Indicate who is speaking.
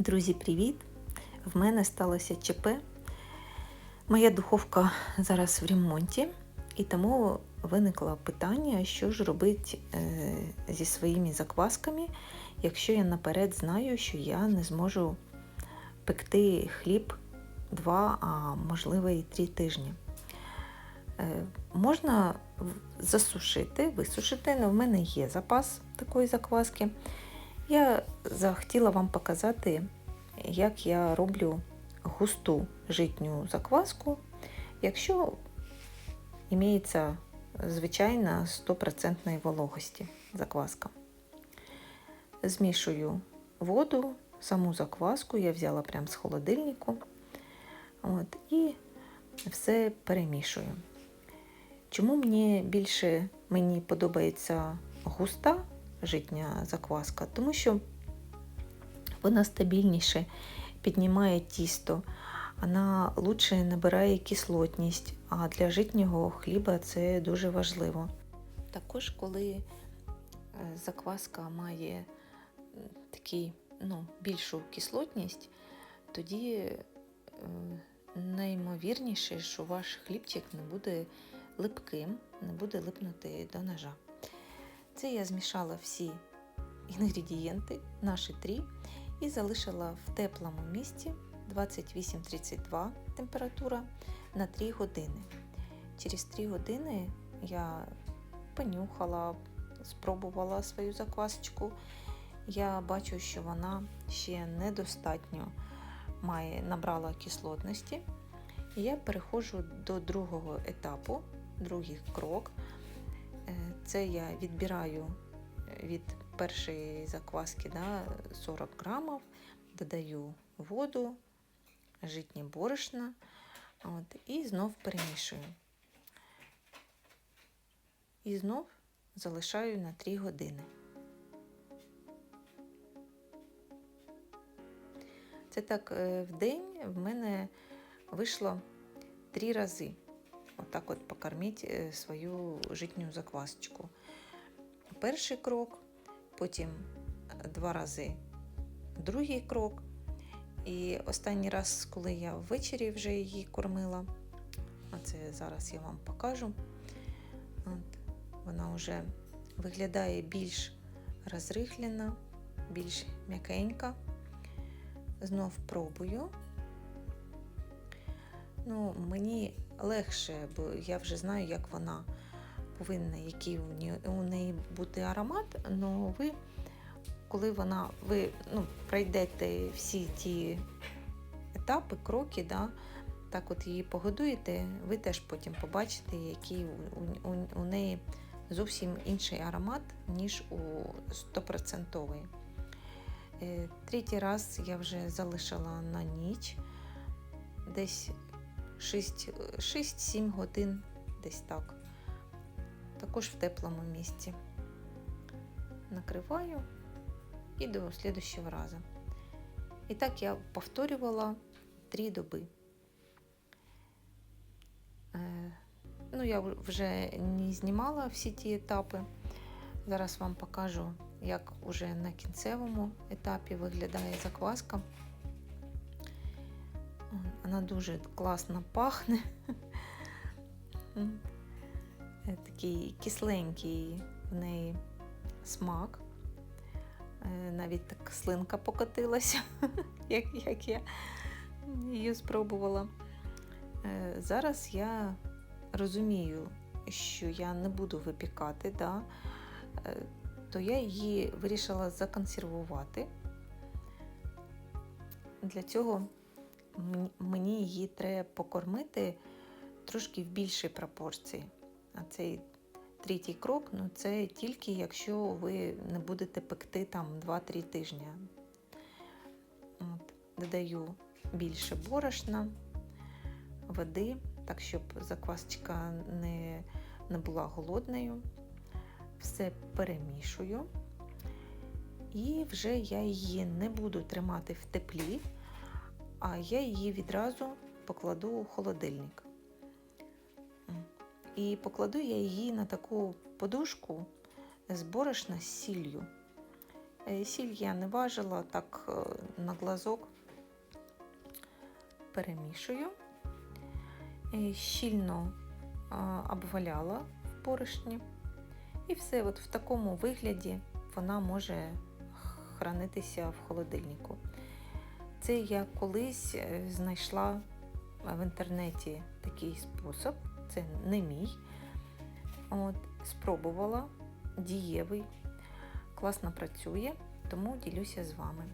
Speaker 1: Друзі, привіт! В мене сталося ЧП. Моя духовка зараз в ремонті, і тому виникло питання, що ж робити е, зі своїми заквасками, якщо я наперед знаю, що я не зможу пекти хліб два, а можливо і три тижні. Е, Можна засушити, висушити, але в мене є запас такої закваски. Я захотіла вам показати, як я роблю густу житню закваску, якщо імеється звичайна 100% вологості закваска. Змішую воду, саму закваску я взяла прямо з холодильнику. От, і все перемішую. Чому мені більше мені подобається густа житня закваска? Тому що вона стабільніше піднімає тісто, вона лучше набирає кислотність, а для житнього хліба це дуже важливо. Також, коли е, закваска має такий, ну, більшу кислотність, тоді е, наймовірніше, що ваш хлібчик не буде липким, не буде липнути до ножа. Це я змішала всі інгредієнти, наші три, і залишила в теплому місці 28-32 температура на 3 години. Через 3 години я понюхала, спробувала свою заквасочку. Я бачу, що вона ще недостатньо має, набрала кислотності. Я переходжу до другого етапу, другий крок. Е, Це я відбираю від першої закваски да, 40 грамів, додаю воду, житнє борошно от, і знов перемішую. І знов залишаю на 3 години. Це так е, в день в мене вийшло три рази. Отак от покормити е, свою житню заквасочку. Перший крок, потім два рази другий крок. І останній раз, коли я ввечері вже її кормила, а це зараз я вам покажу. От, вона вже виглядає більш розрихлена, більш м'якенька. Знов пробую. Ну, мені легше, бо я вже знаю, як вона повинна, який у неї, бути аромат. але ви, коли вона, ви ну, пройдете всі ті етапи, кроки, да, так от її погодуєте, ви теж потім побачите, який у, у, у неї зовсім інший аромат, ніж у 100%. Е, Третій раз я вже залишила на ніч десь 6-7 годин, десь так. Також в теплому місці. Накриваю і до слідущого разу. І так я повторювала 3 доби. Е, Ну, я вже не знімала всі ті етапи. Зараз вам покажу, як уже на кінцевому етапі виглядає закваска. Вона дуже класно пахне. Е, Такий кисленький в неї смак. Е, Навіть так слинка покотилася, як, як я її спробувала. Е, Зараз я розумію, що я не буду випікати, да? то я її вирішила законсервувати. Для цього мені її треба покормити трошки в більшій пропорції. А цей третій крок ну це тільки якщо ви не будете пекти там 2-3 тижні. От, додаю більше борошна, води, так щоб заквасочка не, не була голодною. Все перемішую. І вже я її не буду тримати в теплі, а я її відразу покладу у холодильник. І покладу я її на таку подушку з борошна з сіллю. Е, Сіль я не важила, так е, на глазок перемішую. Е, Щільно обваляла в борошні. І все от в такому вигляді вона може хранитися в холодильнику. Це я колись е, знайшла в інтернеті такий спосіб, це не мій. От, спробувала, дієвий, класно працює, тому ділюся з вами.